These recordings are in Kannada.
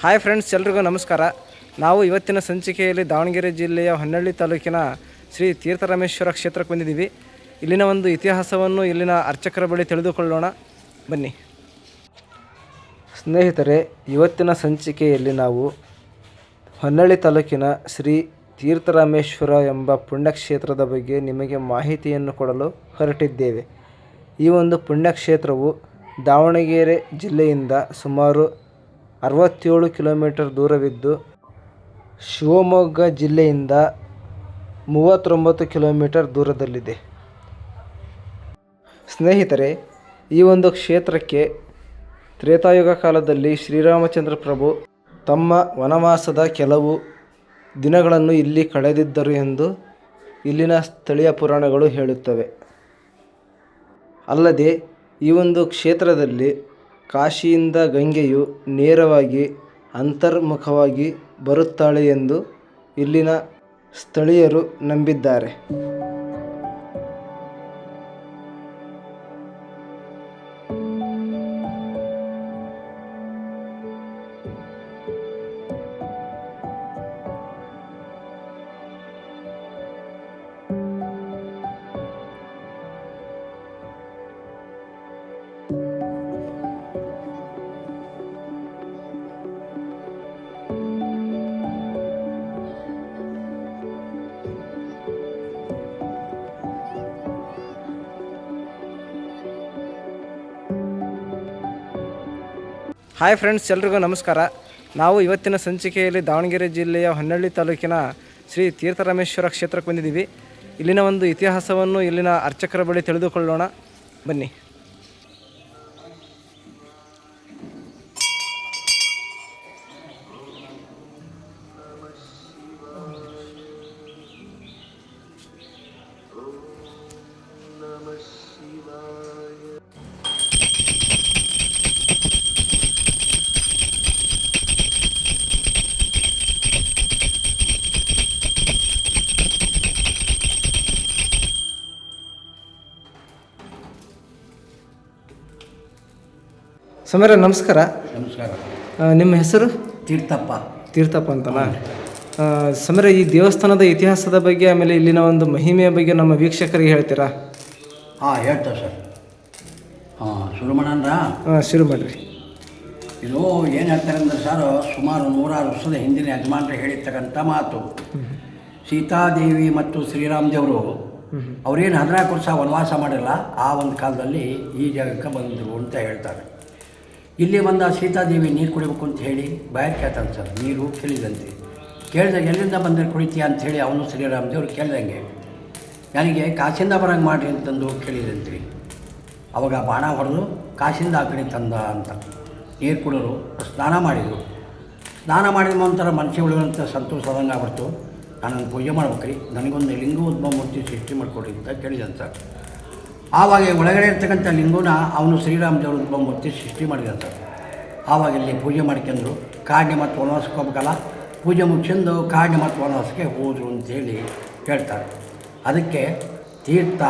ಹಾಯ್ ಫ್ರೆಂಡ್ಸ್, ಎಲ್ರಿಗೂ ನಮಸ್ಕಾರ. ನಾವು ಇವತ್ತಿನ ಸಂಚಿಕೆಯಲ್ಲಿ ದಾವಣಗೆರೆ ಜಿಲ್ಲೆಯ ಹೊನ್ನಳ್ಳಿ ತಾಲೂಕಿನ ಶ್ರೀ ತೀರ್ಥರಾಮೇಶ್ವರ ಕ್ಷೇತ್ರಕ್ಕೆ ಬಂದಿದ್ದೀವಿ. ಇಲ್ಲಿನ ಒಂದು ಇತಿಹಾಸವನ್ನು ಇಲ್ಲಿನ ಅರ್ಚಕರ ಬಳಿ ತಿಳಿದುಕೊಳ್ಳೋಣ. ಬನ್ನಿ. ಸ್ನೇಹಿತರೆ, ಇವತ್ತಿನ ಸಂಚಿಕೆಯಲ್ಲಿ ನಾವು ಹೊನ್ನಳ್ಳಿ ತಾಲೂಕಿನ ಶ್ರೀ ತೀರ್ಥರಾಮೇಶ್ವರ ಎಂಬ ಪುಣ್ಯಕ್ಷೇತ್ರದ ಬಗ್ಗೆ ನಿಮಗೆ ಮಾಹಿತಿಯನ್ನು ಕೊಡಲು ಹೊರಟಿದ್ದೇವೆ. ಈ ಒಂದು ಪುಣ್ಯಕ್ಷೇತ್ರವು ದಾವಣಗೆರೆ ಜಿಲ್ಲೆಯಿಂದ ಸುಮಾರು ಅರವತ್ತೇಳು ಕಿಲೋಮೀಟರ್ ದೂರವಿದ್ದು ಶಿವಮೊಗ್ಗ ಜಿಲ್ಲೆಯಿಂದ ಮೂವತ್ತೊಂಬತ್ತು ಕಿಲೋಮೀಟರ್ ದೂರದಲ್ಲಿದೆ. ಸ್ನೇಹಿತರೆ, ಈ ಒಂದು ಕ್ಷೇತ್ರಕ್ಕೆ ತ್ರೇತಾಯುಗ ಕಾಲದಲ್ಲಿ ಶ್ರೀರಾಮಚಂದ್ರ ಪ್ರಭು ತಮ್ಮ ವನವಾಸದ ಕೆಲವು ದಿನಗಳನ್ನು ಇಲ್ಲಿ ಕಳೆದಿದ್ದರು ಎಂದು ಇಲ್ಲಿನ ಸ್ಥಳೀಯ ಪುರಾಣಗಳು ಹೇಳುತ್ತವೆ. ಅಲ್ಲದೆ, ಈ ಒಂದು ಕ್ಷೇತ್ರದಲ್ಲಿ ಕಾಶಿಯಿಂದ ಗಂಗೆಯು ನೇರವಾಗಿ ಅಂತರ್ಮುಖವಾಗಿ ಬರುತ್ತಾಳೆ ಎಂದು ಇಲ್ಲಿನ ಸ್ಥಳೀಯರು ನಂಬಿದ್ದಾರೆ. ಹಾಯ್ ಫ್ರೆಂಡ್ಸ್ ಎಲ್ರಿಗೂ ನಮಸ್ಕಾರ. ನಾವು ಇವತ್ತಿನ ಸಂಚಿಕೆಯಲ್ಲಿ ದಾವಣಗೆರೆ ಜಿಲ್ಲೆಯ ಹೊನ್ನಳ್ಳಿ ತಾಲೂಕಿನ ಶ್ರೀ ತೀರ್ಥರಾಮೇಶ್ವರ ಕ್ಷೇತ್ರಕ್ಕೆ ಬಂದಿದ್ದೀವಿ. ಇಲ್ಲಿನ ಒಂದು ಇತಿಹಾಸವನ್ನು ಇಲ್ಲಿನ ಅರ್ಚಕರ ಬಳಿ ತಿಳಿದುಕೊಳ್ಳೋಣ. ಬನ್ನಿ. ಸಮೀರ ನಮಸ್ಕಾರ. ನಮಸ್ಕಾರ. ನಿಮ್ಮ ಹೆಸರು? ತೀರ್ಥಪ್ಪ. ತೀರ್ಥಪ್ಪ ಅಂತಲ್ಲ ಸಮರ ಈ ದೇವಸ್ಥಾನದ ಇತಿಹಾಸದ ಬಗ್ಗೆ ಆಮೇಲೆ ಇಲ್ಲಿನ ಒಂದು ಮಹಿಮೆಯ ಬಗ್ಗೆ ನಮ್ಮ ವೀಕ್ಷಕರಿಗೆ ಹೇಳ್ತೀರಾ? ಹಾಂ ಹೇಳ್ತಾರೆ ಸರ್. ಹಾಂ ಸುರಮಣಂದ್ರ ಹಾಂ ಶುರು ಮಾಡಿರಿ. ಇದು ಏನು ಹೇಳ್ತಾರೆ ಅಂದ್ರೆ ಸರ್ ಸುಮಾರು ನೂರಾರು ವರ್ಷದ ಹಿಂದಿನ ಯಜಮಾನರು ಹೇಳಿರ್ತಕ್ಕಂಥ ಮಾತು. ಸೀತಾದೇವಿ ಮತ್ತು ಶ್ರೀರಾಮದೇವರು ಅವರೇನು ಹದಿನಾಲ್ಕು ವರ್ಷ ವನವಾಸ ಮಾಡಿಲ್ಲ ಆ ಒಂದು ಕಾಲದಲ್ಲಿ ಈ ಜಾಗಕ್ಕೆ ಬಂದರು ಅಂತ ಹೇಳ್ತಾರೆ. ಇಲ್ಲಿ ಬಂದ ಸೀತಾದೇವಿ ನೀರು ಕುಡಿಬೇಕು ಅಂತ ಹೇಳಿ ಬಾಯರ್ ಕೇಳ್ತಾನೆ ಸರ್, ನೀರು ಕೇಳಿದಂತೆ ಕೇಳಿದಾಗ ಎಲ್ಲಿಂದ ಬಂದರೆ ಕುಡಿತೀಯ? ಅಂತ ಹೇಳಿ ಅವನು ಶ್ರೀರಾಮ್ ದೇವರು ಕೇಳ್ದಂಗೆ, ನನಗೆ ಕಾಶಿಂದ ಬರಂಗೆ ಮಾಡಿರಿ ಅಂತಂದು ಕೇಳಿದಂತ್ರಿ ಅವಾಗ ಬಾಣ ಹೊಡೆದು, ಕಾಶಿಂದ ಆ ಕಡೆ ತಂದ ಅಂತ. ನೀರು ಕುಡಿದ್ರು ಸ್ನಾನ ಮಾಡಿದರು. ಸ್ನಾನ ಮಾಡಿದ ನಂತರ ಮನುಷ್ಯ ಉಳಿದಂಥ ಸಂತೋಷದಂಗೆ ಆಗ್ಬಿಡ್ತು. ನಾನು ಪೂಜೆ ಮಾಡ್ಬೇಕ್ರಿ, ನನಗೊಂದು ಲಿಂಗ ಉದ್ಭವ ಮೂರ್ತಿ ಸೃಷ್ಟಿ ಮಾಡಿಕೊಡ್ರಿ ಅಂತ ಕೇಳಿದಂತ ಆವಾಗ ಒಳಗಡೆ ಇರ್ತಕ್ಕಂಥ ಲಿಂಗುನ ಅವನು ಶ್ರೀರಾಮ ದೇವರು ಒಂದು ಮೂರ್ತಿ ಸೃಷ್ಟಿ ಮಾಡಿರ್ತಾರೆ ಆವಾಗ ಇಲ್ಲಿ ಪೂಜೆ ಮಾಡ್ಕೊಂಡ್ರು. ಕಾಡಿನ ಮತ್ತು ವನವಾಸಕ್ಕೆ ಹೋಗ್ಬೇಕಲ್ಲ? ಪೂಜೆ ಮುಗಿಸಿಂದು ಕಾಡಿನ ಮತ್ತು ವನವಾಸಕ್ಕೆ ಹೋದರು ಅಂತೇಳಿ ಹೇಳ್ತಾರೆ. ಅದಕ್ಕೆ ತೀರ್ಥ,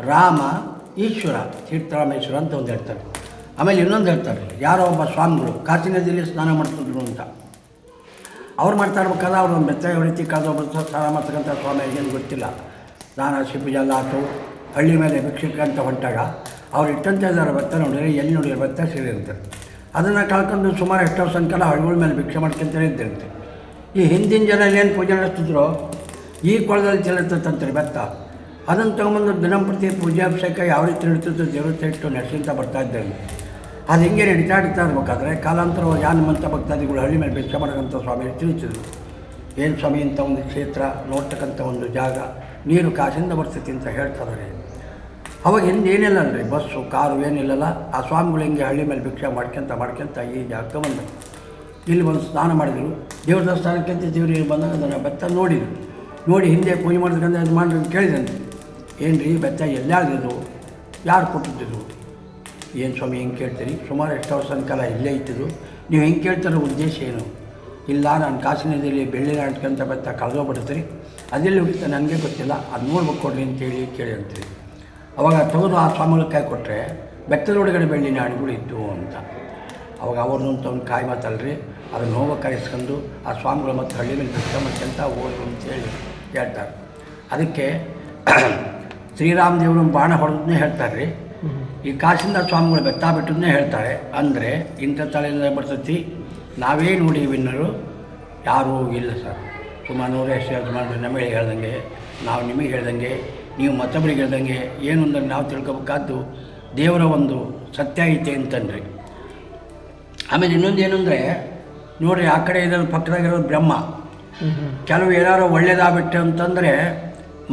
ರಾಮ, ಈಶ್ವರ ತೀರ್ಥರಾಮೇಶ್ವರ ಅಂತ ಒಂದು ಹೇಳ್ತಾರೆ. ಆಮೇಲೆ ಇನ್ನೊಂದು ಹೇಳ್ತಾರೆ, ಯಾರೋ ಒಬ್ಬ ಸ್ವಾಮಿಗಳು ಕಾಶಿ ನದಿಯಲ್ಲಿ ಸ್ನಾನ ಮಾಡ್ತಿದ್ರು ಅಂತ. ಅವ್ರು ಮಾಡ್ತಾ ಅವ್ರು ಒಂದು ಬೆತ್ತ ಹೊಡಿತಿ ಕಳೆದು ಬರ್ತಾ ಸ್ನಾನ ಮಾಡ್ತಕ್ಕಂಥ ಸ್ವಾಮಿ ಏನು ಗೊತ್ತಿಲ್ಲ. ಸ್ನಾನ ಶಿಪಜಲ್ಲ ಆತು. ಹಳ್ಳಿ ಮೇಲೆ ಭಿಕ್ಷಕ್ಕೆ ಅಂತ ಹೊಂಟಾಗ ಅವ್ರು ಇಟ್ಟಂತೆ ಇದ್ದಾರೆ ಭತ್ತ ನೋಡಿದರೆ ಎಲ್ಲಿ ನೋಡಿದ್ರೆ ಭತ್ತ ಸೇರಿರುತ್ತೆ ಅದನ್ನು ಕಳ್ಕೊಂಡು ಸುಮಾರು ಎಷ್ಟೋ ಸಂಕಲ ಹಳ್ಳಿಗಳ ಮೇಲೆ ಭಿಕ್ಷೆ ಮಾಡ್ಕೊಂತಲೇ ಇದ್ದಿರುತ್ತೆ. ಈ ಹಿಂದಿನ ಜನ ಏನು ಪೂಜೆ ನಡೆಸ್ತಿದ್ರು? ಈ ಕೊಳದಲ್ಲಿ ಚೆಲ್ಲಿರ್ತಂತ್ರಿ ಭತ್ತ. ಅದನ್ನು ತೊಗೊಂಬಂದು ದಿನಂಪ್ರತಿ ಪೂಜಾಭಿಷೇಕ ಯಾವ ರೀತಿ ನಡೀತಿತ್ತು ದೇವತೆ ಇಟ್ಟು ನಡೆಸಿಂತ ಬರ್ತಾ ಇದ್ದೇವೆ ಅದು ಹಿಂಗೆ ನಡೀತಾ ಇಡ್ತಾ ಇರ್ಬೇಕಾದ್ರೆ ಕಾಲಾಂತರ ಯಾನಮಂತ ಭಕ್ತಾದಿಗಳು ಹಳ್ಳಿ ಮೇಲೆ ಭಿಕ್ಷೆ ಮಾಡೋಕ್ಕಂಥ ಸ್ವಾಮಿ ತಿಳಿಸಿದ್ರು. ಏನು ಸ್ವಾಮಿ ಇಂಥ ಒಂದು ಕ್ಷೇತ್ರ, ನೋಡ್ತಕ್ಕಂಥ ಒಂದು ಜಾಗ, ನೀರು ಕಾಸಿಂದ ಬರ್ತೈತಿ ಅಂತ ಹೇಳ್ತಾರೆ ಅವಾಗ ಹಿಂದೆ ಏನಿಲ್ಲ ಅಲ್ರಿ, ಬಸ್ಸು, ಕಾರು ಏನಿಲ್ಲಲ್ಲ, ಆ ಸ್ವಾಮಿಗಳು ಹಿಂಗೆ ಹಳ್ಳಿ ಮೇಲೆ ಭಿಕ್ಷೆ ಮಾಡ್ಕೊಂತ ಮಾಡ್ಕೊಂತ ಈ ಜಾಗಕ್ಕೆ ಬಂದರು. ಇಲ್ಲಿ ಬಂದು ಸ್ನಾನ ಮಾಡಿದರು. ದೇವ್ರ ದೇವಸ್ಥಾನಕ್ಕಿಂತ ದೇವ್ರಿಗೆ ಬಂದಾಗ ಅದನ್ನು ಬೆತ್ತ ನೋಡಿದ್ರು. ನೋಡಿ ಹಿಂದೆ ಪೂಜೆ ಮಾಡಿದ್ರಿಂದ ಅದು ಮಾಡಿ ಕೇಳಿದಂತೆ ಏನು ರೀ ಬೆತ್ತ ಎಲ್ಲಾಗಿದ್ದು ಯಾರು ಕೊಟ್ಟಿದ್ದು ಏನು ಸ್ವಾಮಿ ಹೆಂಗೆ ಕೇಳ್ತೀರಿ? ಸುಮಾರು ಎಷ್ಟು ವರ್ಷ ಕಾಲ ಇಲ್ಲೇ ಇತ್ತಿದ್ರು ನೀವು ಹೆಂಗೆ ಕೇಳ್ತಾರೋ ಉದ್ದೇಶ ಏನು? ಇಲ್ಲ, ನಾನು ಕಾಸಿನದಲ್ಲಿ ಬೆಳ್ಳಿ ನಾಟ್ಕಂತ ಬೆತ್ತ ಕಳೆದೋಗ್ಬಿಡ್ತೀರಿ ಅದೆಲ್ಲಿ ಹುಡುಕ್ತಾ ನನಗೆ ಗೊತ್ತಿಲ್ಲ. ಅದು ನೋಡ್ಬೇಕು ಕೊಡ್ರಿ ಅಂತೇಳಿ ಕೇಳಿ ಅಂತೀರಿ. ಅವಾಗ ತೆಗೆದು ಆ ಸ್ವಾಮಿಗಳ ಕೈ ಕೊಟ್ಟರೆ ಬೆತ್ತದ ಒಳಗಡೆ ಬೆಳ್ಳಿ ನಾಡುಗಳು ಇದ್ದು ಅಂತ. ಅವಾಗ ಅವ್ರನ್ನ ಅಂತ ಒಂದು ಕಾಯಿ ಮಾತಲ್ರಿ, ಅದನ್ನು ನೋವು ಕರೆಸ್ಕೊಂಡು ಆ ಸ್ವಾಮಿಗಳು ಮತ್ತು ಹಳ್ಳಿ ಮೇಲೆ ಅಂತ ಹೋದ್ರು ಅಂತೇಳಿ ಹೇಳ್ತಾರೆ. ಅದಕ್ಕೆ ಶ್ರೀರಾಮ ದೇವರು ಬಾಣ ಹೊಡೆದನ್ನೇ ಹೇಳ್ತಾರೆ ರೀ ಈ ಕಾಶಿಂದ ಸ್ವಾಮಿಗಳು ಬೆತ್ತ ಬಿಟ್ಟದನ್ನೇ ಹೇಳ್ತಾರೆ. ಅಂದರೆ ಇಂಥ ತಲೆಯಿಂದ ಬರ್ತೈತಿ, ನಾವೇ ನೋಡಿ ವಿನ್ನರು, ಯಾರೂ ಇಲ್ಲ ಸರ್. ಸುಮಾರು ನೂರ ಸುಮಾರು ನಮಗೆ ಹೇಳ್ದಂಗೆ, ನಾವು ನಿಮಗೆ ಹೇಳ್ದಂಗೆ ನೀವು ಮತ್ತೊಬ್ಬರಿಗೆ ಹೇಳ್ದಂಗೆ ಏನು ಅಂದ್ರೆ ನಾವು ತಿಳ್ಕೊಬೇಕಾದ್ದು ದೇವರ ಒಂದು ಸತ್ಯ ಐತೆ ಅಂತಂದ್ರಿ. ಆಮೇಲೆ ಇನ್ನೊಂದು ಏನು ಅಂದರೆ ನೋಡಿರಿ ಆ ಕಡೆ ಇರೋದು ಪಕ್ಕದಾಗಿರೋದು ಬ್ರಹ್ಮ. ಕೆಲವು ಏನಾರು ಒಳ್ಳೇದಾಗ್ಬಿಟ್ಟು ಅಂತಂದರೆ,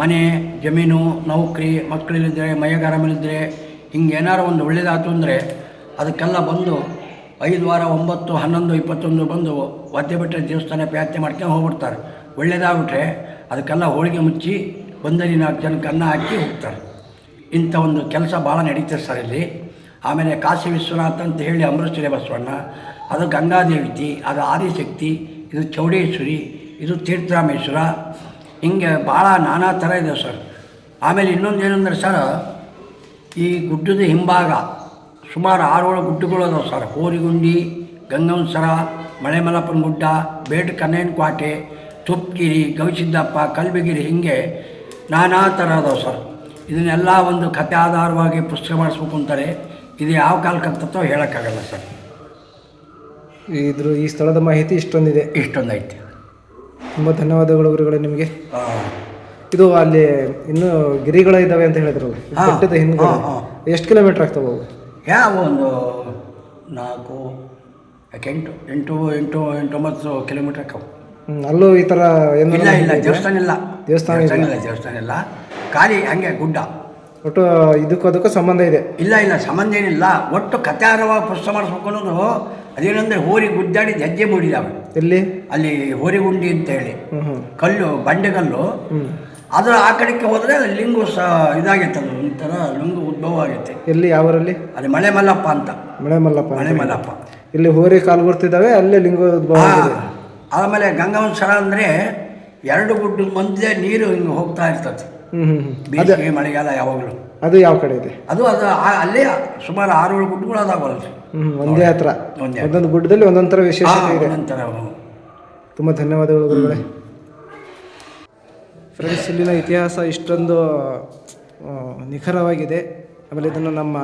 ಮನೆ, ಜಮೀನು, ನೌಕರಿ ಮಕ್ಕಳಿಲ್ಲಿದ್ದರೆ ಮೈಯಗಾರಮಿಲ್ಲಿದ್ದರೆ ಹಿಂಗೆ ಏನಾರು ಒಂದು ಒಳ್ಳೇದಾಯ್ತು ಅಂದರೆ, ಅದಕ್ಕೆಲ್ಲ ಬಂದು ಐದು ವಾರ, ಒಂಬತ್ತು, ಹನ್ನೊಂದು, ಇಪ್ಪತ್ತೊಂದು ಬಂದು ಒದ್ದೆ ಬಿಟ್ಟರೆ ದೇವಸ್ಥಾನ ಪ್ರಾರ್ಥನೆ ಮಾಡ್ಕೊಂಡು ಹೋಗ್ಬಿಡ್ತಾರೆ. ಒಳ್ಳೇದಾಗ್ಬಿಟ್ರೆ ಅದಕ್ಕೆಲ್ಲ ಹೋಳಿಗೆ ಮುಚ್ಚಿ ಬಂದಲ್ಲಿ ನಾಲ್ಕು ಜನಕ್ಕೆ ಅನ್ನ ಹಾಕಿ ಹೋಗ್ತಾರೆ. ಇಂಥ ಒಂದು ಕೆಲಸ ಭಾಳ ನಡೀತದೆ ಸರ್ ಇಲ್ಲಿ. ಆಮೇಲೆ ಕಾಶಿ ವಿಶ್ವನಾಥ ಅಂತ ಹೇಳಿ ಅಮೃತಶ್ರೀ ಬಸವಣ್ಣ, ಅದು ಗಂಗಾದೇವಿತಿ, ಅದು ಆದಿಶಕ್ತಿ, ಇದು ಚೌಡೇಶ್ವರಿ, ಇದು ತೀರ್ಥರಾಮೇಶ್ವರ, ಹಿಂಗೆ ಭಾಳ ನಾನಾ ಥರ ಇದೆ ಸರ್. ಆಮೇಲೆ ಇನ್ನೊಂದು ಏನಂದ್ರೆ ಸರ್, ಈ ಗುಡ್ಡದ ಹಿಂಭಾಗ ಸುಮಾರು ಆರೋಳು ಗುಡ್ಡಗಳು ಅದಾವೆ ಸರ್. ಹೋರಿಗುಂಡಿ ಗಂಗಂಸರ ಮಳೆಮಲಪ್ಪನ ಗುಡ್ಡ ಬೇಟ್ ಕನ್ನೇನ ಕ್ವಾಟೆ ತುಪ್ಪಗಿರಿ ಗವಿಸಿದ್ದಪ್ಪ, ಕಲ್ಬಗಿರಿ, ಹಿಂಗೆ ನಾನಾ ಥರ ಅದಾವೆ ಸರ್. ಇದನ್ನೆಲ್ಲ ಒಂದು ಕಥೆ ಆಧಾರವಾಗಿ ಪುಸ್ತಕ ಮಾಡಿಸ್ಬೇಕು ಅಂತಾರೆ. ಇದು ಯಾವ ಕಾಲಕ್ಕೆ ಆಗ್ತತ್ತೋ ಹೇಳೋಕ್ಕಾಗಲ್ಲ ಸರ್. ಇದ್ರ ಈ ಸ್ಥಳದ ಮಾಹಿತಿ ಇಷ್ಟೊಂದಿದೆ. ಇಷ್ಟೊಂದು ಐತೆ ತುಂಬ ಧನ್ಯವಾದಗಳು ಗುರುಗಳೇ ನಿಮಗೆ. ಇದು ಅಲ್ಲಿ ಇನ್ನೂ ಗಿರಿಗಳ ಇದ್ದಾವೆ ಅಂತ ಹೇಳಿದ್ರು. ಬೆಟ್ಟದ ಹಿಂದ್ಗಡೆ. ಹಾ, ಹಾ. ಎಷ್ಟು ಕಿಲೋಮೀಟ್ರ್ ಆಗ್ತವೆ ಅವು? ಯಾವ ಒಂದು ನಾಲ್ಕು ಯಾಕೆ ಎಂಟು ಎಂಟು ಎಂಟು ಎಂಟೊಂಬತ್ತು ಕಿಲೋಮೀಟ್ರ್ ಅಕ್ಕವು ಹ್ಮ್, ಅಲ್ಲೂ ಈ ಥರ ಏನು ಇಲ್ಲ ಇಲ್ಲ ದೇವಸ್ಥಾನ ಇಲ್ಲ. ದೇವಸ್ಥಾನ ಇಲ್ಲ? ದೇವಸ್ಥಾನ ಇಲ್ಲ ಖಾಲಿ ಹಂಗೆ ಗುಡ್ಡ. ಒಟ್ಟು ಇದಕ್ಕೂ ಅದಕ್ಕೂ ಸಂಬಂಧ ಇದೆ? ಇಲ್ಲ ಇಲ್ಲ ಸಂಬಂಧ ಏನಿಲ್ಲ. ಒಟ್ಟು ಕಥಾರವಾಗಿ ಪುಸ್ತಕ ಮಾಡಿಸ್ಬೇಕು ಅನ್ನೋದು ಅದೇನಂದ್ರೆ ಹೋರಿ ಗುಡ್ಡಾಡಿ ಹೆಜ್ಜೆ ಮೂಡಿದಾವೆ ಎಲ್ಲಿ? ಅಲ್ಲಿ ಹೋರಿಗುಂಡಿ ಅಂತ ಹೇಳಿ. ಹ್ಞೂ ಹ್ಞೂ ಕಲ್ಲು ಬಂಡೆಗಲ್ಲು. ಹ್ಞೂ ಅದರ ಆ ಕಡೆಗೆ ಹೋದರೆ ಲಿಂಗು ಸ ಇದಾಗೈತೆ ಅದು ಒಂಥರ ಲಿಂಗು ಉದ್ಭವ ಆಗೈತೆ. ಎಲ್ಲಿ ಯಾವರಲ್ಲಿ? ಅಲ್ಲಿ ಮಳೆ ಮಲ್ಲಪ್ಪ ಅಂತ. ಮಳೆ ಮಲ್ಲಪ್ಪ ಮಳೆ ಮಲ್ಲಪ್ಪ. ಇಲ್ಲಿ ಹೋರಿ ಕಾಲು ಬರ್ತಿದ್ದಾವೆ ಅಲ್ಲೇ ಲಿಂಗ ಉದ್ಭವ ಆ, ಆಗಿದೆ. ಆಮೇಲೆ ಗಂಗಾವಂಸರ ಅಂದರೆ ಎರಡು ಗುಡ್ಡ ಮಧ್ಯೆ ನೀರು ಹಿಂಗೆ ಹೋಗ್ತಾ ಇರ್ತದೆ. ಹ್ಞೂ ಹ್ಞೂ ಹ್ಞೂ ಬೇಸಿಗೆ ಮಳೆಗಾಲ ಯಾವಾಗಲೂ. ಅದು ಯಾವ ಕಡೆ ಇದೆ? ಅದು ಅದು ಅಲ್ಲೇ ಸುಮಾರು ಆರು ಏಳು ಗುಡ್ಡಗಳು ಅದಾವಲ್ಲ ಹ್ಞೂ ಒಂದೇ ಹತ್ರ. ಒಂದೇ. ಒಂದೊಂದು ಗುಡ್ಡದಲ್ಲಿ ಒಂದೊಂದು ಥರ ವಿಶೇಷತೆ ಇದೆ. ನಂತರ ತುಂಬ ಧನ್ಯವಾದಗಳು ಗುರುಗಳೇ. ಫ್ರೆಂಡ್ಸ್ ಇಲ್ಲಿನ ಇತಿಹಾಸ ಇಷ್ಟೊಂದು ನಿಖರವಾಗಿದೆ. ಆಮೇಲೆ ಇದನ್ನು ನಮ್ಮ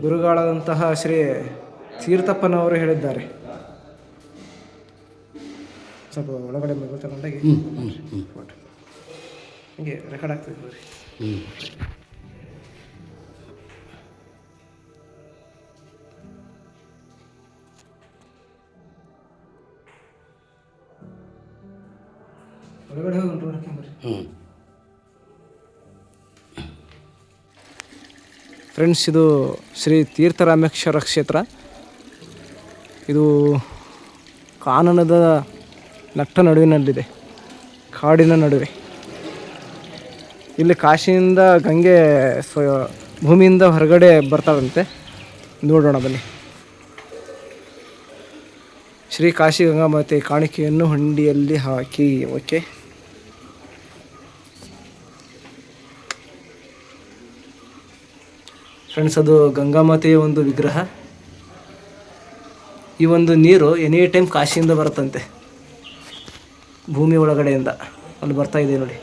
ಗುರುಗಳಾದಂತಹ ಶ್ರೀ ತೀರ್ಥಪ್ಪನವರು ಹೇಳಿದ್ದಾರೆ. ಸ್ವಲ್ಪ ಒಳಗಡೆ ಮಗು ತಗೊಂಡಾಗಿ ಹ್ಞೂ ಹ್ಞೂ ಹ್ಞೂ ಹೀಗೆ ರೆಕಾರ್ಡ್ ಆಗ್ತದೆ ನೋಡಿ ಹ್ಞೂ ಒಳಗಡೆ ಹೋಗಿ ಹ್ಞೂ ಫ್ರೆಂಡ್ಸ್ ಇದು ಶ್ರೀ ತೀರ್ಥರಾಮೇಶ್ವರ ಕ್ಷೇತ್ರ. ಇದು ಕಾನನದ ನಟ್ಟ ನಡುವಿನಲ್ಲಿದೆ, ಕಾಡಿನ ನಡುವೆ. ಇಲ್ಲಿ ಕಾಶಿಯಿಂದ ಗಂಗೆ ಸ್ವ, ಭೂಮಿಯಿಂದ ಹೊರಗಡೆ ಬರ್ತಾರಂತೆ. ನೋಡೋಣ ಬನ್ನಿ. ಶ್ರೀ ಕಾಶಿ ಗಂಗಾಮಾತೆ ಕಾಣಿಕೆಯನ್ನು ಹುಂಡಿಯಲ್ಲಿ ಹಾಕಿ, ಓಕೆ. ಫ್ರೆಂಡ್ಸ್, ಅದು ಗಂಗಾಮಾತೆಯ ಒಂದು ವಿಗ್ರಹ. ಈ ಒಂದು ನೀರು ಎನಿ ಟೈಮ್ ಕಾಶಿಯಿಂದ ಬರುತ್ತಂತೆ. ಭೂಮಿ ಒಳಗಡೆಯಿಂದ ಅಲ್ಲಿ ಬರ್ತಾ ಇದೆ ನೋಡಿ.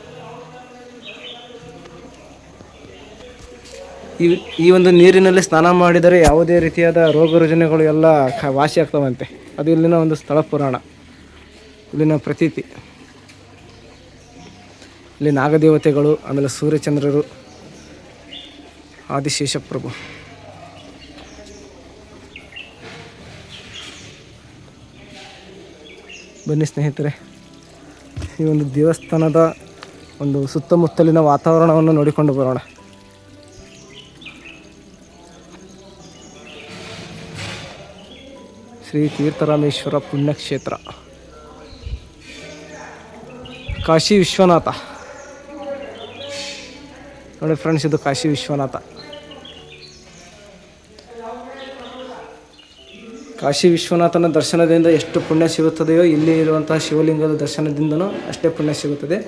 ಈ ಈ ಒಂದು ನೀರಿನಲ್ಲಿ ಸ್ನಾನ ಮಾಡಿದರೆ ಯಾವುದೇ ರೀತಿಯಾದ ರೋಗ ರುಜಿನಗಳು ಎಲ್ಲ ವಾಸಿ ಆಗ್ತವಂತೆ. ಅದು ಇಲ್ಲಿನ ಒಂದು ಸ್ಥಳ ಪುರಾಣ. ಇಲ್ಲಿನ ಪ್ರತೀತಿ. ಇಲ್ಲಿ ನಾಗದೇವತೆಗಳು, ಆಮೇಲೆ ಸೂರ್ಯಚಂದ್ರರು, ಆದಿಶೇಷಪ್ರಭು. ಬನ್ನಿ ಸ್ನೇಹಿತರೆ. ಈ ಒಂದು ದೇವಸ್ಥಾನದ ಒಂದು ಸುತ್ತಮುತ್ತಲಿನ ವಾತಾವರಣವನ್ನು ನೋಡಿಕೊಂಡು ಬರೋಣ. ಶ್ರೀ ತೀರ್ಥರಾಮೇಶ್ವರ ಪುಣ್ಯಕ್ಷೇತ್ರ. ಕಾಶಿ ವಿಶ್ವನಾಥ. ನೋಡಿ ಫ್ರೆಂಡ್ಸ್ ಇದು ಕಾಶಿ ವಿಶ್ವನಾಥ. ಕಾಶಿ ವಿಶ್ವನಾಥನ ದರ್ಶನದಿಂದ ಎಷ್ಟು ಪುಣ್ಯ ಸಿಗುತ್ತದೆಯೋ ಇಲ್ಲಿ ಇರುವಂತಹ ಶಿವಲಿಂಗದ ದರ್ಶನದಿಂದನೂ ಅಷ್ಟೇ ಪುಣ್ಯ ಸಿಗುತ್ತದೆ.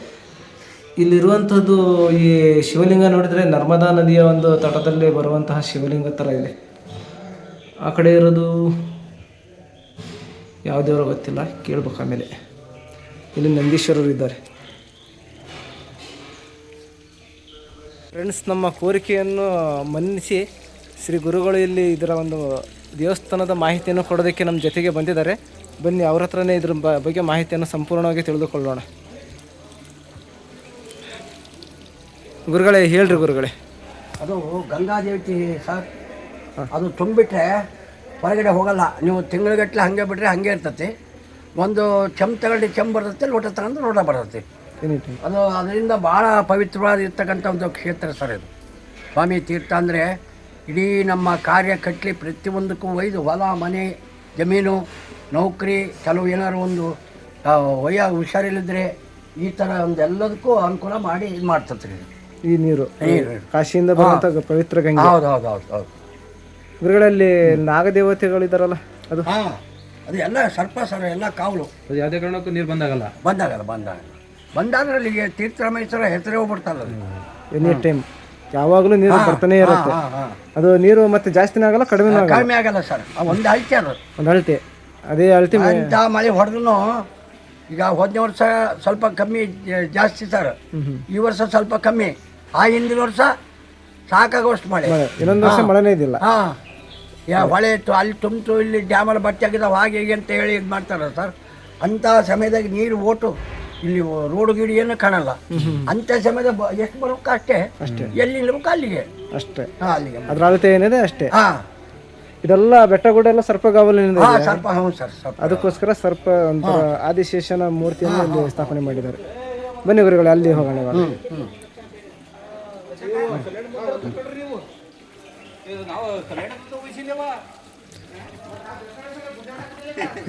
ಇಲ್ಲಿರುವಂಥದ್ದು ಈ ಶಿವಲಿಂಗ ನೋಡಿದರೆ ನರ್ಮದಾ ನದಿಯ ಒಂದು ತಟದಲ್ಲಿ ಬರುವಂತಹ ಶಿವಲಿಂಗ ಥರ ಇದೆ. ಆ ಕಡೆ ಇರೋದು ಯಾವ ದೇವರ ಗೊತ್ತಿಲ್ಲ, ಕೇಳ್ಬೇಕು ಆಮೇಲೆ. ಇಲ್ಲಿ ನಂದೀಶ್ವರರು ಇದ್ದಾರೆ. ಫ್ರೆಂಡ್ಸ್ ನಮ್ಮ ಕೋರಿಕೆಯನ್ನು ಮನ್ನಿಸಿ ಶ್ರೀ ಗುರುಗಳು ಇಲ್ಲಿ ಇದರ ಒಂದು ದೇವಸ್ಥಾನದ ಮಾಹಿತಿಯನ್ನು ಕೊಡೋದಕ್ಕೆ ನಮ್ಮ ಜೊತೆಗೆ ಬಂದಿದ್ದಾರೆ. ಬನ್ನಿ ಅವ್ರ ಹತ್ರನೇ ಇದ್ರ ಬಗ್ಗೆ ಮಾಹಿತಿಯನ್ನು ಸಂಪೂರ್ಣವಾಗಿ ತಿಳಿದುಕೊಳ್ಳೋಣ. ಗುರುಗಳೇ ಹೇಳ್ರಿ ಗುರುಗಳೇ. ಅದು ಗಂಗಾದೇವತಿ ಸರ್ ಅದು ತುಂಬಿಟ್ರೆ ಹೊರಗಡೆ ಹೋಗಲ್ಲ. ನೀವು ತಿಂಗಳಗಟ್ಟಲೆ ಹಾಗೆ ಬಿಟ್ಟರೆ ಹಾಗೆ ಇರ್ತತಿ. ಒಂದು ಚಮ್ ತಗೊಂಡು ಚಮ್ ಬರ್ತೈತೆ ಲೋಟ ತಗೊಂಡು ಲೋಟ ಬರ್ತೈತಿ. ಅದು ಅದರಿಂದ ಭಾಳ ಪವಿತ್ರವಾದ ಇರ್ತಕ್ಕಂಥ ಒಂದು ಕ್ಷೇತ್ರ ಸರ್ ಇದು. ಸ್ವಾಮಿ ತೀರ್ಥ ಅಂದರೆ ಇಡೀ ನಮ್ಮ ಕಾರ್ಯ ಕಟ್ಟಲಿ ಪ್ರತಿಯೊಂದಕ್ಕೂ ಒಯ್ದು ಹೊಲ ಮನೆ ಜಮೀನು ನೌಕರಿ ಕೆಲವು ಏನಾದ್ರು ಒಂದು ವಯ ಹುಷಾರಿಲ್ಲದ್ರೆ ಈ ಥರ ಒಂದು ಎಲ್ಲದಕ್ಕೂ ಅನುಕೂಲ ಮಾಡಿ ಇದು ಮಾಡ್ತತ್ರಿ. ರೀ ಈ ನೀರು. ಕಾಶಿಯಿಂದ ಬರುವಂಥ ಪವಿತ್ರ ಗಂಗೆ. ಹೌದು ಹೌದು ಹೌದು ಹೌದು. ಗುರುಗಳಲ್ಲಿ ನಾಗದೇವತೆಗಳಿದಾರಲ್ಲ ಅದು? ಹಾಂ ಅದು ಎಲ್ಲ ಸರ್ಪ ಸರ್ ಎಲ್ಲ ಕಾವಲು. ಅದು ಯಾವುದೇ ಕಾರಣಕ್ಕೂ ನೀರು ಬಂದಾಗಲ್ಲ? ಬಂದಾಗಲ್ಲ ಬಂದಾಗ ಬಂದಾಗ ಅಲ್ಲಿಗೆ ತೀರ್ಥರಾಮೇಶ್ವರ ಹೆಸರೇ ಹೋಗ್ಬಿಡ್ತಾರಲ್ಲ. ಎನಿ ಟೈಮ್ ಯಾವಾಗಲೂ ನೀರು ಬರ್ತಾನೆ ಇರುತ್ತೆ. ಅದು ನೀರು ಮತ್ತೆ ಜಾಸ್ತಿ ಆಗಲ್ಲ ಕಡಿಮೆ ಆಗಲ್ಲ. ಕಡಿಮೆ ಆಗಲ್ಲ ಸರ್. ಒಂದು ಅಳತೆ ಅದು. ಒಂದು ಅಳತೆ. ಅದೇ ಅಳತೆ ಅಂತ ಮಳೆ ಹೊಡೆದ್ರು ಈಗ ಹೋದನೇ ವರ್ಷ ಸ್ವಲ್ಪ ಕಮ್ಮಿ ಜಾಸ್ತಿ ಸರ್. ಈ ವರ್ಷ ಸ್ವಲ್ಪ ಕಮ್ಮಿ. ಆ ಹಿಂದಿನ ವರ್ಷ ಸಾಕಾಗೋಷ್ಟು ಮಳೆ. ಇನ್ನೊಂದು ವರ್ಷ ಮಳೆನೇ ಇದಿಲ್ಲ ಹಾಂ. ಯಾ ಹೊಳೆ ಇತ್ತು ಅಲ್ಲಿ ತುಂಬಿತು ಇಲ್ಲಿ ಡ್ಯಾಮಲ್ಲಿ ಬಟ್ಟೆ ಹಾಗೆ ಹೀಗೆ ಅಂತ ಹೇಳಿ ಇದು ಮಾಡ್ತಾರೆ ಸರ್. ಅಂಥ ಸಮಯದಾಗ ನೀರು ಓಟು. ಇಲ್ಲಿ ರೋಡ್ ಗಿಡ ಏನು ಕಾಣಲ್ಲ. ಅಂತ ಸಮಯದ ಬ- ಎಷ್ಟು ಬರ್ಬೇಕು ಅಷ್ಟೇ. ಎಲ್ಲಿ ನಿಲ್ಬೇಕು ಅಲ್ಲಿಗೆ. ಅಷ್ಟೇ. ಹಾಂ ಅಲ್ಲಿಗೆ ಅದ್ರ ಅಳತೆ ಏನಿದೆ? ಅಷ್ಟೇ. ಹಾಂ. ಇದೆಲ್ಲ ಬೆಟ್ಟ ಗುಡ್ಡ ಎಲ್ಲ ಸರ್ಪಗಾವಲಿನಿಂದ ಹಾಂ ಸ್ವಲ್ಪ ಹ್ಞೂ ಸರ್ ಸ್ವಲ್ಪ ಅದಕ್ಕೋಸ್ಕರ ಸರ್ಪ ಅಂತ ಆದಿಶೇಷನ ಮೂರ್ತಿಯನ್ನು ಇಲ್ಲಿ ಸ್ಥಾಪನೆ ಮಾಡಿದ್ದಾರೆ. ಬನ್ನಿ ಗುರುಗಳು ಅಲ್ಲಿ ಹೋಗೋಣ ಇವಾಗ.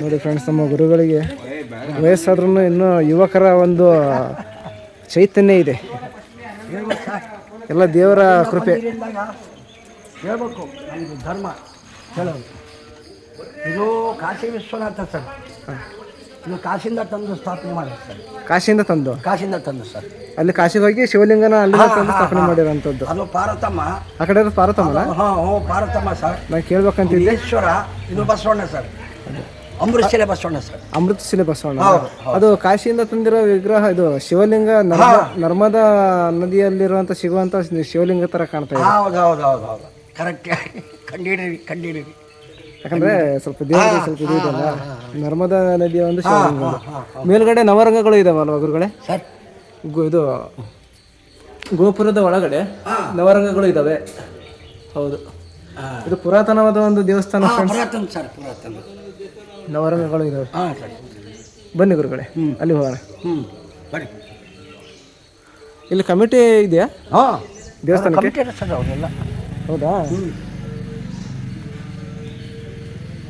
ನೋಡಿ ಫ್ರೆಂಡ್ಸ್ ನಮ್ಮ ಗುರುಗಳಿಗೆ ವಯಸ್ಸಾದ್ರೂ ಇನ್ನೂ ಯುವಕರ ಒಂದು ಚೈತನ್ಯ ಇದೆ. ಎಲ್ಲ ದೇವರ ಕೃಪೆ. ಹೇಳ್ಬೇಕು ನಮ್ಮದು ಧರ್ಮ. ಹೇಳೋದು. ಇದು ಕಾಶಿ ವಿಶ್ವನಾಥ ಸರ್. ಇದು ಕಾಶಿಯಿಂದ ತಂದು ಸ್ಥಾಪನೆ ಮಾಡಿ ಸರ್. ಕಾಶಿಯಿಂದ ತಂದು? ಕಾಶಿಯಿಂದ ತಂದು ಸರ್. ಅಲ್ಲಿ ಕಾಶಿಗೆ ಹೋಗಿ ಶಿವಲಿಂಗನ ಅಲ್ಲಿ ತಂದು ಸ್ಥಾಪನೆ ಮಾಡಿರೋಂಥದ್ದು ಅದು ಪಾರ್ವತಮ್ಮ ಆ ಕಡೆ ಅದು ಪಾರ್ವತಮ್ಮನ ಹಾಂ ಹ್ಞೂ ಪಾರ್ವತಮ್ಮ ಸರ್. ನಾನು ಕೇಳ್ಬೇಕಂತಿದ್ದೆ. ಈಶ್ವರ ಇದು ಬಸವಣ್ಣ ಸರ್. ಅಮೃತಶಿಲೆ ಬಸವಣ್ಣ ಸರ್. ಅಮೃತಶಿಲೆ ಬಸವಣ್ಣ ಅದು ಕಾಶಿಯಿಂದ ತಂದಿರೋ ವಿಗ್ರಹ ಇದು ಶಿವಲಿಂಗ ನರ್ಮ ನರ್ಮದಾ ನದಿಯಲ್ಲಿರುವಂತ ಸಿಗುವಂತ ಶಿವಲಿಂಗ ತರ ಕಾಣ್ತಾ ಇದೆ. ಹೌದು ಹೌದು ಹೌದು ಹೌದು. ಕರೆಕ್ಟ್ ಕಂಡಿಡಿರಿ ಕಂಡಿಡಿರಿ ಯಾಕಂದ್ರೆ ಸ್ವಲ್ಪ ದೇವರು ಸ್ವಲ್ಪ ಇದು ನರ್ಮದಾ ನದಿಯ ಒಂದು ಶಿವಲಿಂಗ. ಮೇಲ್ಗಡೆ ನವರಂಗಗಳು ಇದಾವಲ್ವ ಗುರುಗಳೇ? ಸರ್. ಇದು ಗೋಪುರದ ಒಳಗಡೆ ನವರಂಗಗಳು ಇದಾವೆ. ಹೌದು. ಇದು ಪುರಾತನವಾದ ಒಂದು ದೇವಸ್ಥಾನ ಪುರಾತನ ಸರ್ ಪುರಾತನ. ನವರಂಗಗಳು ಇದಾವೆ. ಹಾಂ ಸರ್. ಬನ್ನಿ ಗುರುಗಳೇ ಅಲ್ಲಿ ಹೋಗೋಣ. ಹ್ಞೂ ಬನ್ನಿ. ಇಲ್ಲಿ ಕಮಿಟಿ ಇದೆಯಾ? ಹಾಂ. ದೇವಸ್ಥಾನಕ್ಕೆ? ಸರ್ ಅವರೆಲ್ಲ ಹೌದಾ?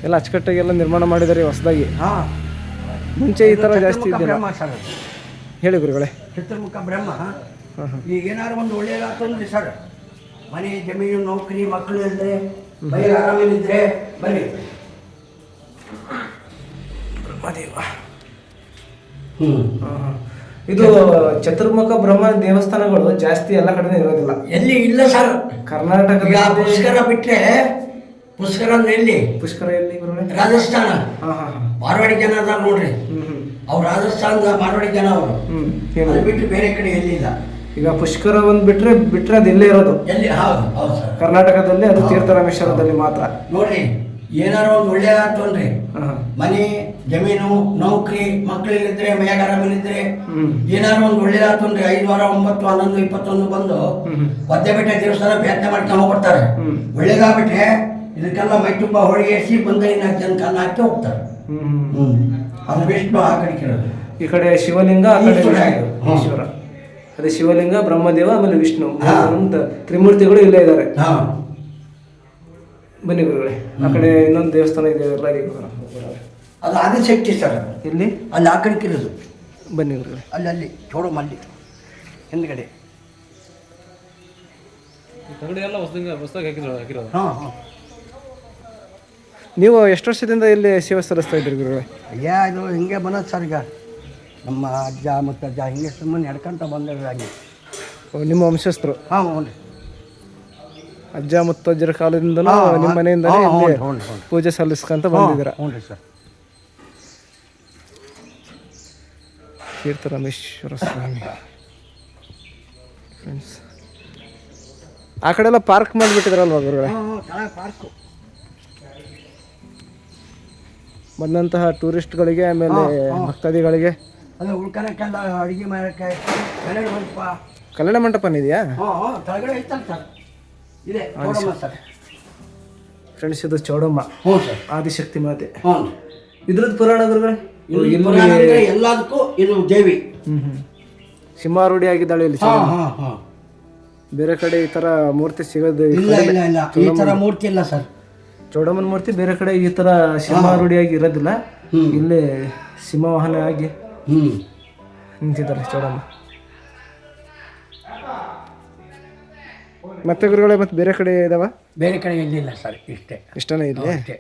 ಎಲ್ಲ ಅಚ್ಚುಕಟ್ಟಾಗಿ ಎಲ್ಲ ನಿರ್ಮಾಣ ಮಾಡಿದ್ದಾರೆ ಹೊಸದಾಗಿ. ಹಾಂ. ಮುಂಚೆ ಈ ಥರ ಜಾಸ್ತಿ ಇದೆ. ಹೇಳಿ ಗುರುಗಳೇ. ಚಿತ್ರಮುಖ ಬ್ರಹ್ಮ. ಈಗ ಏನಾದ್ರು ಒಂದು ಒಳ್ಳೆಯದಾಗ್ತದೆ ಸರ್ ಮನೆ ಜಮೀನು ನೌಕರಿ ಮಕ್ಕಳು ಇಲ್ಲದೆ ಬೈ ಆರಾಮಿದ್ರೆ ಬನ್ನಿ ಬ್ರಹ್ಮದೇವ. ಹ್ಞೂ ಇದು ಚತುರ್ಮುಖ ಬ್ರಹ್ಮ ದೇವಸ್ಥಾನಗಳು ಜಾಸ್ತಿ ಎಲ್ಲ ಕಡೆ ಇರೋದಿಲ್ಲ. ಎಲ್ಲಿ ಇಲ್ಲ ಸರ್. ಕರ್ನಾಟಕ ಪುಷ್ಕರ ಬಿಟ್ಟರೆ ಪುಷ್ಕರ ಅಂದ್ರೆ ಎಲ್ಲಿ? ಪುಷ್ಕರ ಎಲ್ಲಿ ರಾಜಸ್ಥಾನ. ಮಾರ್ವಾಡಿ ಜನ ಅದಾರ ನೋಡ್ರಿ. ಅವ್ರು ರಾಜಸ್ಥಾನದ ಮಾರ್ವಾಡಿ ಜನ ಅವರು ಬಿಟ್ಟು ಬೇರೆ ಕಡೆ ಎಲ್ಲಿಲ್ಲ. ಈಗ ಪುಷ್ಕರ ಒಂದು ಬಿಟ್ರೆ ಬಿಟ್ರೆ ಅದು ಇಲ್ಲೇ ಇರೋದು. ಎಲ್ಲಿ? ಹೌದು ಹೌದು ಸರ್. ಕರ್ನಾಟಕದಲ್ಲಿ ಅದು ತೀರ್ಥರಾಮೇಶ್ವರದಲ್ಲಿ ಮಾತ್ರ. ನೋಡ್ರಿ ಏನಾರು ಒಂದು ಒಳ್ಳೆಯದಾತು ಅಂದ್ರೆ ಹಾಂ. ಹಾಂ ಮನೆ ಜಮೀನು ನೌಕರಿ ಮಕ್ಕಳಿದ್ರೆ ಮೈಯಾಗ ಆರಾಮಿಲ್ಲಿದ್ರೆ ಏನಾರು ಏನಾದ್ರು ಒಂದು ಆಯ್ತು ಅಂದ್ರೆ ಐದು ವಾರ ಒಂಬತ್ತು ಹನ್ನೊಂದು ಇಪ್ಪತ್ತೊಂದು ಬಂದು ಒದ್ದೆ ಬೆಟ್ಟ ದೇವಸ್ಥಾನ ಪ್ರಯತ್ನ ಮಾಡ್ಕೊಂಡು ಹೋಗ್ಬಿಡ್ತಾರೆ. ಒಳ್ಳೇದಾಗ್ಬಿಟ್ರೆ ಇದಕ್ಕೆಲ್ಲ ಮೈ ತುಂಬ ಹೋಳಿಗೆ ಎಸಿ ಬಂದ ನಾಲ್ಕು ಜನ ಕನ್ನ ಹಾಕಿ ಹೋಗ್ತಾರೆ. ಅದು ವಿಷ್ಣು ಆ ಕಡೆಗಿರೋದು ಈ ಕಡೆ ಶಿವಲಿಂಗ ಆ ಕಡೆ ಈಶ್ವರ. ಅದೇ ಶಿವಲಿಂಗ ಬ್ರಹ್ಮದೇವ ಆಮೇಲೆ ವಿಷ್ಣು. ಅಂತ ತ್ರಿಮೂರ್ತಿಗಳು ಇಲ್ಲೇ ಇದ್ದಾರೆ. ಹಾ. ಬನ್ನಿ ಗುರುಗಳೇ ಆ ಕಡೆ ಇನ್ನೊಂದು ದೇವಸ್ಥಾನ ಇದೆ. ಅದು ಆದಿಶಕ್ತಿ ಸರ್ ಇಲ್ಲಿ ಅಲ್ಲಿ ಆ ಕಡೆಗಿರೋದು ಬನ್ನಿ ಗುರುಗಳೇ. ಅಲ್ಲಿ ಅಲ್ಲಿ ಚೋಡು ಮಲ್ಲಿ ಹಿಂದ್ಗಡೆ. ತಗಡಿ ಎಲ್ಲ ಹೊಸದಂಗ ಹಾಕಿದ್ರು ಹಾಕಿರೋದು. ಹಾಂ ಹಾಂ. ನೀವು ಎಷ್ಟು ವರ್ಷದಿಂದ ಇಲ್ಲಿ ಸೇವೆ ಸಲ್ಲಿಸ್ತಾ ಇದ್ದೀರಿ ಗುರುಗಳೇ? ಅಯ್ಯ ಇದು ಹಿಂಗೆ ಬಂದದ್ದು ಸರ್ ಈಗ. ನಮ್ಮ ಅಜ್ಜ ಮುತ್ತಜ್ಜ ಹಿಂಗೆ ಸುಮ್ಮನೆ ನಡ್ಕೊಂತ ಬಂದಿರೋ ಹಾಗೆ ಓ, ನಿಮ್ಮ ವಂಶಸ್ಥರು? ಹಾಂ ಹ್ಞೂ ರೀ. ಅಜ್ಜ ಮುತ್ತಜ್ಜರ ಕಾಲದಿಂದಲೂ ನಿಮ್ಮ ಮನೆಯಿಂದಲೇ ಹಾ, ಹ್ಞೂ ಇಲ್ಲಿ ಹ್ಞೂ ಹ್ಞೂ ಪೂಜೆ ಸಲ್ಲಿಸ್ಕೊಂತ ಬಂದಿದ್ದೀರ? ಹ್ಞೂ ರೀ ಸರ್. ತೀರ್ಥರಾಮೇಶ್ವರ ಸ್ವಾಮಿ. ಫ್ರೆಂಡ್ಸ್ ಆ ಕಡೆ ಎಲ್ಲ ಪಾರ್ಕ್ ಮಾಡಿಬಿಟ್ಟಿದ್ರಲ್ವ ಗುರುಗಳೇ? ಪಾರ್ಕು. ಬಂದಂತಹ ಟೂರಿಸ್ಟ್ಗಳಿಗೆ ಆಮೇಲೆ ಭಕ್ತಾದಿಗಳಿಗೆ ಅದು ಉಳ್ಕೊಳಕ್ಕೆಲ್ಲ ಅಡುಗೆ ಮಾಡೋಕ್ಕೆ ಕನ್ನಡ ಮಂಟಪ. ಕಲ್ಯಾಣ ಮಂಟಪನ ಇದೆಯಾ ಹಾಂ ಹಾಂ ಕೆಳಗಡೆ ಐತಲ್ಲ ಸರ್. ಇದೆ ನೋಡಮ್ಮ ಸರ್. ಫ್ರೆಂಡ್ಸ್ ಇದು ಚೌಡಮ್ಮ. ಹ್ಞೂ ಸರ್. ಆದಿಶಕ್ತಿ ಮಾತೆ. ಹ್ಞೂ ಇದ್ರದ್ದು ಪುರಾಣ ಗುರುಗಳೇ ಇಲ್ಲಿ ಪುರಾಣ ಅಂದ್ರೆ ಎಲ್ಲದಕ್ಕೂ ಇದು ದೇವಿ. ಹ್ಞೂ ಹ್ಞೂ ಸಿಂಹಾರೂಢಿ ಆಗಿದ್ದಾಳೆ ಇಲ್ಲಿ ಹಾಂ ಚೌಡಮ್ಮ. ಹಾಂ ಹಾಂ ಬೇರೆ ಕಡೆ ಈ ಥರ ಮೂರ್ತಿ ಸಿಗೋದು ಇಲ್ಲ ಇಲ್ಲ ಇಲ್ಲ. ಈ ಥರ ಮೂರ್ತಿ ಇಲ್ಲ ಸರ್. ಚೌಡಮ್ಮನ ಮೂರ್ತಿ ಬೇರೆ ಕಡೆ ಈ ಥರ ಸಿಂಹಾರೂಢಿಯಾಗಿ ಇರೋದಿಲ್ಲ. ಇಲ್ಲಿ ಸಿಂಹವಾಹನ ಆಗಿ ನಿಂತಿದ್ದಾರೆ ಚೌಡಮ್ಮ ಮತ್ತೆ ಗುರುಗಳೇ ಮತ್ತೆ ಬೇರೆ ಕಡೆ ಇದಾವ? ಬೇರೆ ಕಡೆ ಎಲ್ಲಿಲ್ಲ ಸರ್ ಇಷ್ಟೇ. ಇಷ್ಟನೇ ಇದೆ